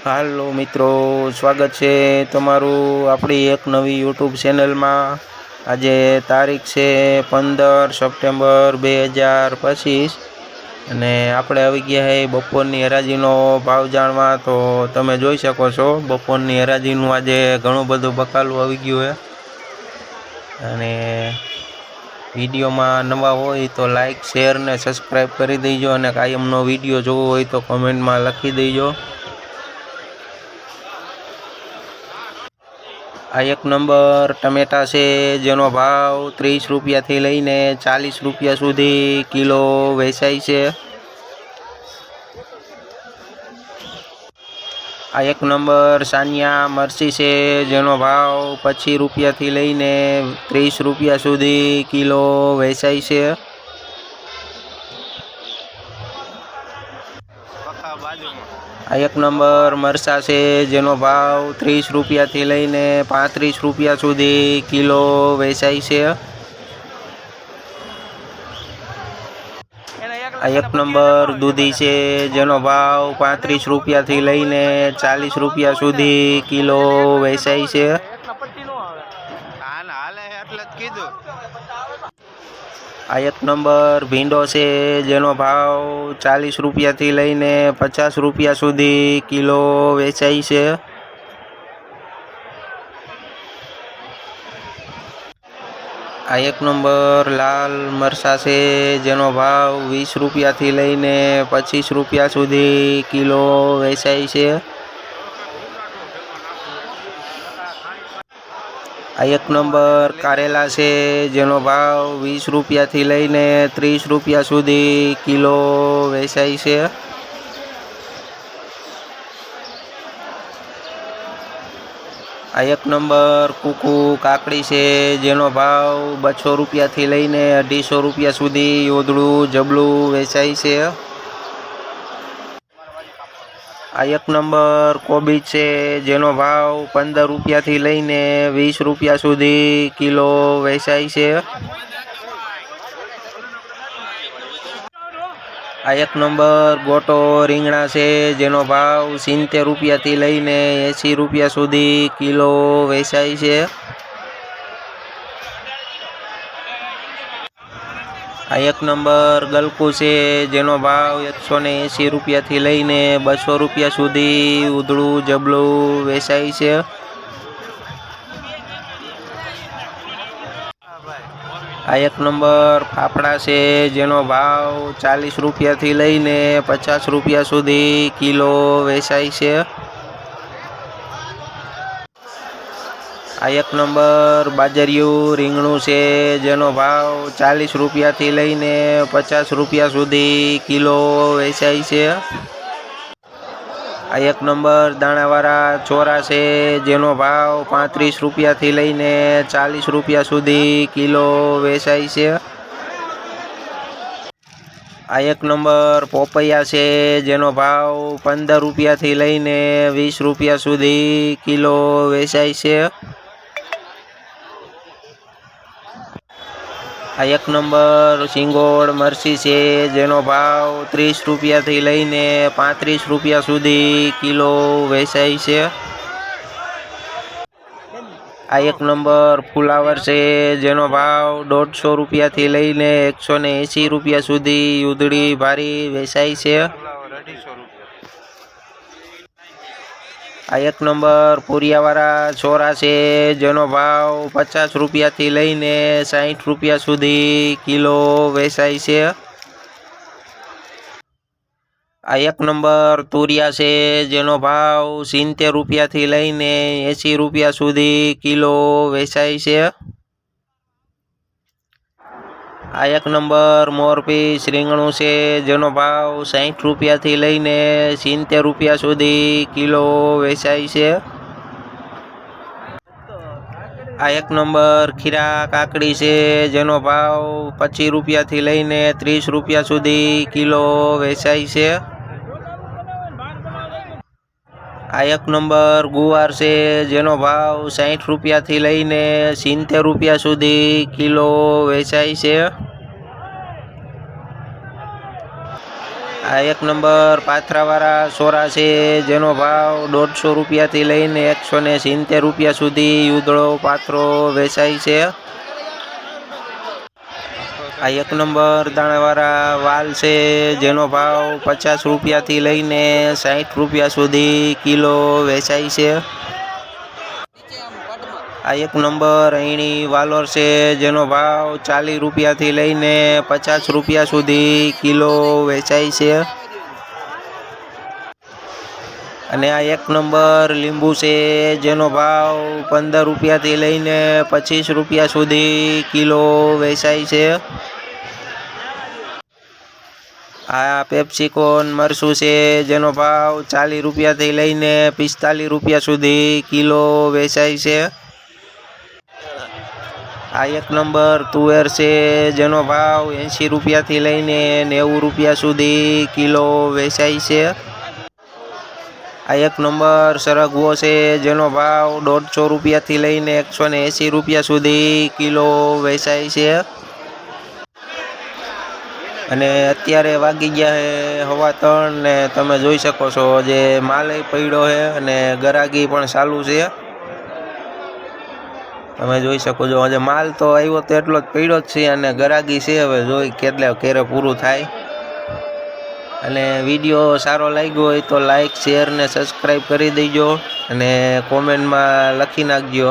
હાલો મિત્રો, સ્વાગત છે તમારું આપણી એક નવી યુટ્યુબ ચેનલમાં આજે તારીખ છે પંદર સપ્ટેમ્બર બે હજાર પચીસ અને આપણે આવી ગયા છે બપોરની હરાજીનો ભાવ જાણવા, તો તમે જોઈ શકો છો બપોરની હરાજીનું આજે ઘણું બધું બકાલું આવી ગયું છે અને વિડીયોમાં નવા હોય તો લાઇક શેર ને સબસ્ક્રાઈબ કરી દેજો અને કાયમનો વીડિયો જોવો હોય તો કમેન્ટમાં લખી દેજો. આ એક નંબર ટમેટા છે, જેનો ભાવ ત્રીસ રૂપિયાથી લઈને ચાલીસ રૂપિયા સુધી કિલો વેચાય છે. આ એક નંબર સાનિયા મરસી છે, જેનો ભાવ પચીસ રૂપિયાથી લઈને ત્રીસ રૂપિયા સુધી કિલો વેચાય છે. આ એક નંબર મરચા છે, જેનો ભાવ ત્રીસ રૂપિયાથી લઈને પાંત્રીસ રૂપિયા સુધી કિલો વેચાય છે. આ એક નંબર દૂધી છે, જેનો ભાવ પાંત્રીસ રૂપિયાથી લઈને ચાલીસ રૂપિયા સુધી કિલો વેચાય છે હાલ હાલે છે એટલે જ કીધું આ એક નંબર, ભીંડો છે જેનો ભાવ ચાલીસ રૂપિયાથી લઈને પચાસ રૂપિયા સુધી કિલો વેચાય છે. આ એક નંબર, લાલ મરસા છે જેનો ભાવ વીસ રૂપિયાથી લઈને પચીસ રૂપિયા સુધી કિલો વેચાય છે. આ એક નંબર કારેલા છે, જેનો ભાવ વીસ રૂપિયાથી લઈને ત્રીસ રૂપિયા સુધી કિલો વેચાય છે. આ એક નંબર કુકુ કાકડી છે, જેનો ભાવ બસો રૂપિયાથી લઈને અઢીસો રૂપિયા સુધી યોદડું જબલું વેચાય છે. આ એક નંબર કોબીજ છે, જેનો ભાવ પંદર રૂપિયાથી લઈને વીસ રૂપિયા સુધી કિલો વેચાય છે. આ એક નંબર ગોટો રીંગણા છે, જેનો ભાવ સિત્તેર રૂપિયાથી લઈને એંસી રૂપિયા સુધી કિલો વેચાય છે. આ એક નંબર ગલકું છે, જેનો ભાવ એકસો ને એંસી રૂપિયાથી લઈને બસો રૂપિયા સુધી ઉધળું જબલું વેચાય છે. આ એક નંબર ફાફડા છે, જેનો ભાવ ચાલીસ રૂપિયાથી લઈને પચાસ રૂપિયા સુધી કિલો વેચાય છે. આ એક નંબર બાજરિયું રીંગણું છે, જેનો ભાવ ચાલીસ રૂપિયાથી લઈને પચાસ રૂપિયા સુધી કિલો વેચાય છે. આ એક નંબર દાણાવાળા ચોરા છે, જેનો ભાવ પાંત્રીસ રૂપિયાથી લઈને ચાલીસ રૂપિયા સુધી કિલો વેચાય છે. આ એક નંબર પોપૈયા છે, જેનો ભાવ પંદર રૂપિયાથી લઈને વીસ રૂપિયા સુધી કિલો વેચાય છે. આ એક નંબર શિંગોળ મરચી છે, જેનો ભાવ ત્રીસ રૂપિયાથી લઈને પાંત્રીસ રૂપિયા સુધી કિલો વેચાય છે. આ એક નંબર ફુલાવર છે, જેનો ભાવ દોઢસો રૂપિયાથી લઈને એકસો ને એંસી રૂપિયા સુધી ઉધડી ભારી વેચાય છે. આ એક નંબર પૂરિયાવાળા ચોરા છે જેનો ભાવ પચાસ રૂપિયાથી લઈને સાઠ રૂપિયા સુધી કિલો વેચાય છે. આ એક નંબર તુરિયા છે જેનો ભાવ સિત્તેર રૂપિયાથી લઈને એંસી રૂપિયા સુધી કિલો વેચાય છે. આ એક નંબર મોરપીસ રીંગણું છે, જેનો ભાવ સાહીઠ રૂપિયાથી લઈને સિત્તેર રૂપિયા સુધી કિલો વેચાય છે. આ એક નંબર ખીરા કાકડી છે, જેનો ભાવ પચીસ રૂપિયાથી લઈને ત્રીસ રૂપિયા સુધી કિલો વેચાય છે. આ એક નંબર ગુવાર છે, જેનો ભાવ સાઠ રૂપિયાથી લઈને સિત્તેર રૂપિયા સુધી કિલો વેચાય છે. આ એક નંબર પાથરાવાળા સોરા છે, જેનો ભાવ દોઢસો રૂપિયાથી લઈને એકસો ને સિત્તેર રૂપિયા સુધી યુદળો પાથરો વેચાય છે. આ એક નંબર દાણાવાળા વાલ છે, જેનો ભાવ પચાસ રૂપિયાથી લઈને સાઠ રૂપિયા સુધી કિલો વેચાય છે. આ એક નંબર અહીંની વાલોર છે, જેનો ભાવ ચાલીસ રૂપિયાથી લઈને પચાસ રૂપિયા સુધી કિલો વેચાય છે. અને આ એક નંબર લીંબુ છે, જેનો ભાવ પંદર રૂપિયાથી લઈને પચીસ રૂપિયા સુધી કિલો વેચાય છે. આ પેપ્સિકોન મરસું છે, જેનો ભાવ ચાલીસ રૂપિયાથી લઈને પિસ્તાલીસ રૂપિયા સુધી કિલો વેચાય છે. આ એક નંબર તુવેર છે, જેનો ભાવ એંશી રૂપિયાથી લઈને નેવું રૂપિયા સુધી કિલો વેચાય છે. આ એક નંબર સરગવો છે, જેનો ભાવ દોઢસો રૂપિયાથી લઈને એકસો ને એંસી રૂપિયા સુધી કિલો વેચાય છે. અને અત્યારે વાગી ગયા છે હવા ત્રણ ને તમે જોઈ શકો છો જે માલય પડ્યો છે અને ગરાગી પણ ચાલુ છે. તમે જોઈ શકો છો આજે માલ તો આવ્યો તો એટલો જ પડ્યો જ છે અને ગરાગી છે હવે જોઈ કેટલે ક્યારે પૂરું થાય. અને વીડિયો સારો લાગ્યો હોય તો લાઈક, શેર ને સબસ્ક્રાઈબ કરી દેજો અને કોમેન્ટમાં લખી નાખજો.